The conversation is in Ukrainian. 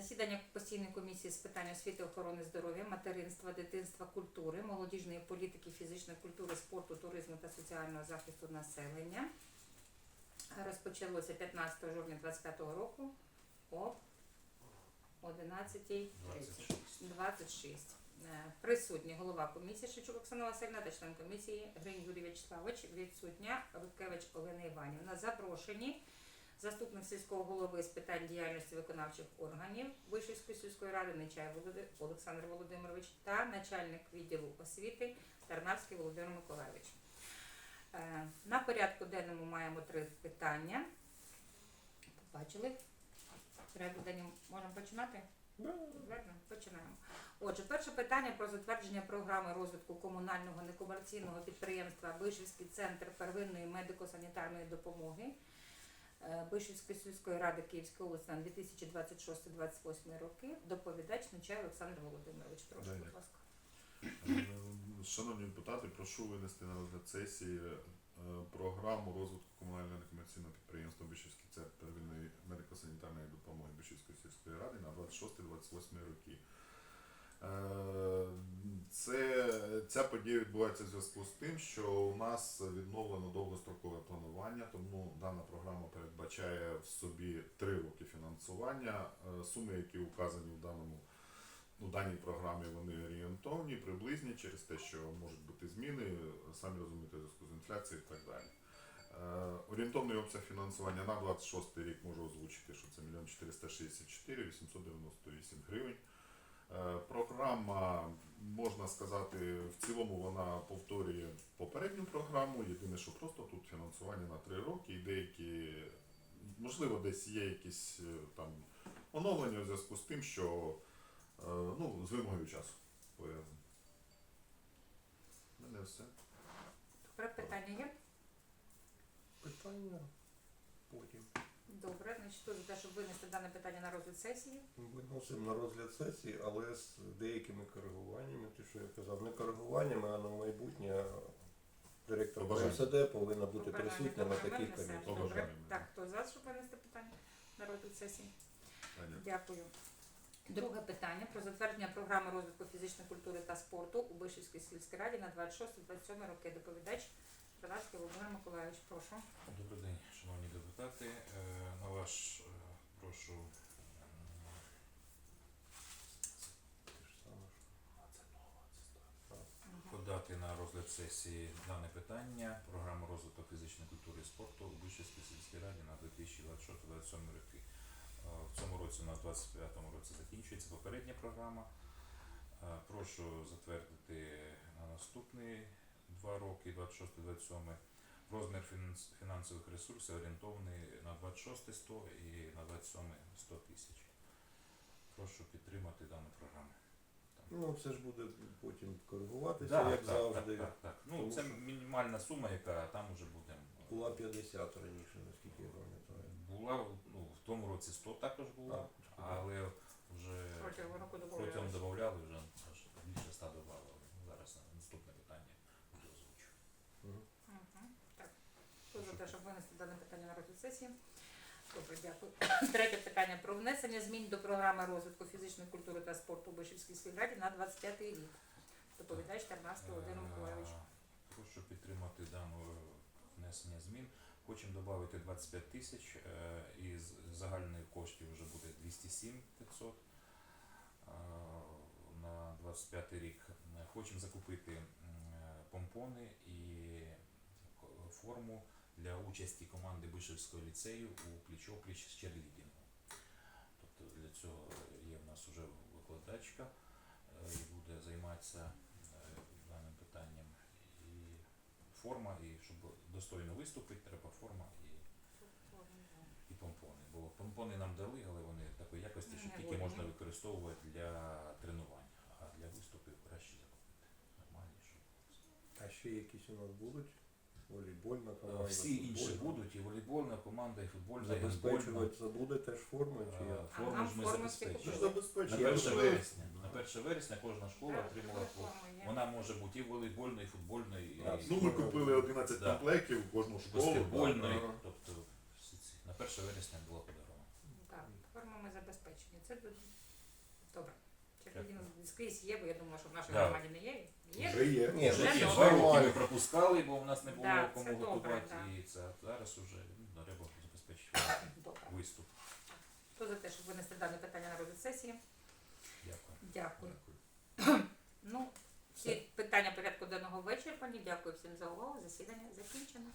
Засідання постійної комісії з питань освіти, охорони здоров'я, материнства, дитинства, культури, молодіжної політики, фізичної культури, спорту, туризму та соціального захисту населення розпочалося 15 жовтня 2025 року о 11.30. 26. 26. Е, Присутні голова комісії Шевчук Оксана Васильівна та член комісії Гринь Юрій Вячеславович, відсутня Рудкевич Олена Іванівна. Запрошені заступник сільського голови з питань діяльності виконавчих органів Вишівської сільської ради Нечай Олександр Володимирович та начальник відділу освіти Тарнавський Володимир Миколайович. Е, На порядку денному маємо три питання. Побачили? Порядок можемо починати? Ладно, починаємо. Отже, перше питання про затвердження програми розвитку комунального некомерційного підприємства Бишівський центр первинної медико-санітарної допомоги Бишівської сільської ради Київської області на 2026-2028 роки. Доповідач Нечай Олександр Володимирович. Прошу, будь ласка. Е, Шановні депутати, прошу винести на розгляд сесії е, програму розвитку комунального некомерційного підприємства Бишівський центр первинної медико-санітарної допомоги Бишівської сільської ради на 26-28 роки. Ця подія відбувається в зв'язку з тим, що у нас відновлено довгострокове планування, тому дана програма передбачає в собі три роки фінансування. Е, Суми, які указані в даному у даній програмі вони орієнтовні, приблизні через те, що можуть бути зміни, самі розумієте, в зв'язку з інфляцією і так далі. Е, орієнтовний обсяг фінансування на 26 рік можу озвучити, що це 1 464 898 гривень. Е, програма, можна сказати, в цілому вона повторює попередню програму. Єдине, що просто тут фінансування на 3 роки і деякі, можливо, десь є якісь е, там оновлення в зв'язку з тим, що Е, ну, з вимогою часу пов'язано. У мене все. Добре, питання є? Питання потім. Добре, значить, хто за те, щоб винести дане питання на розгляд сесії? Виносимо на розгляд сесії, але з деякими коригуваннями, те, що я казав, не коригуваннями, а на майбутнє директор Побажання. Повинна бути Побажання присутня на добре, таких комісіях. Добре. Так, хто за, щоб винести питання на розгляд сесії? Таня. Дякую. Друге питання про затвердження програми розвитку фізичної культури та спорту у Бишівській сільській раді на 26-27 роки. Доповідач Тарнавський Володимир Миколайович, прошу. Добрий день, шановні депутати. Ваш е, прошу подати на розгляд сесії дане питання. Програма розвитку фізичної культури і спорту у Бишівській сільській раді на 2026-2027 роки. Е, В цьому році, на 25-му році закінчується попередня програма. Е, Прошу затвердити на наступні два роки, 26-27. Розмір фінансових ресурсів орієнтований на 26 100 і на 27 100 тисяч. Прошу підтримати дану програму. Ну, це ж буде потім коригуватися, Да, як так, завжди. Так, так, так. Ну, Тому це що- мінімальна сума, яка там вже буде. Була 50 раніше, наскільки я пам'ятаю. Була ну, в тому році 100 також було, А, але вже Протягом року протягом добавляли. додавали, вже аж більше 100 додавали. Зараз наступне питання буде озвучу. Мгм. Мгм. Так. Хто за те, щоб винести сесії? Добре, дякую. Третє питання про внесення змін до програми розвитку фізичної культури та спорту у Бишівській сільській раді на 25 рік. Доповідач Тарнавський Володимир. Е, Прошу підтримати дане внесення змін. Хочемо додати 25 тисяч, е, із загальних коштів вже буде 207 500 е, на 25 рік. Е, Хочемо закупити е, помпони і форму для участі команди Бишевського ліцею у пліч-опліч з черлідінгу. Тобто для цього є в нас вже викладачка е, і буде займатися е, даним питанням. І форма, і щоб достойно виступити, треба форма і, і помпони. Бо помпони нам дали, але вони такої якості, що тільки можна використовувати для тренувань, а для виступів краще закупити. Нормальніше. А ще якісь у нас будуть? Волейбольна команда. Е, Всі інші будуть, і волейбольна команда, і футбольна. Забезпечувати це буде теж форма чи Е, як? А Форму ж ми форму забезпечуємо. На 1 вересня. На 1 вересня кожна школа Так, отримала форму. Вона може бути і волейбольною, і футбольною, і Ну, ми купили 11 Да. комплектів у кожну школу. баскетбольною. да. Тобто всі ці- на 1 вересня було подаровано. Так, формами забезпечення. Це д- добре. Тоді скрізь є, бо я думала, що в нашій Да. громаді не є. Вже є. Ні, Вже Вже є, два роки ми Нормально. пропускали, бо в нас не було кому добре, готувати, і це зараз уже ну, треба забезпечити Добре. виступ. Хто за те, щоб винести дане питання на розгляд сесії? Дякую. Дякую. Дякую. Ну, всі питання порядку денного вичерпані. Дякую всім за увагу. Засідання закінчено.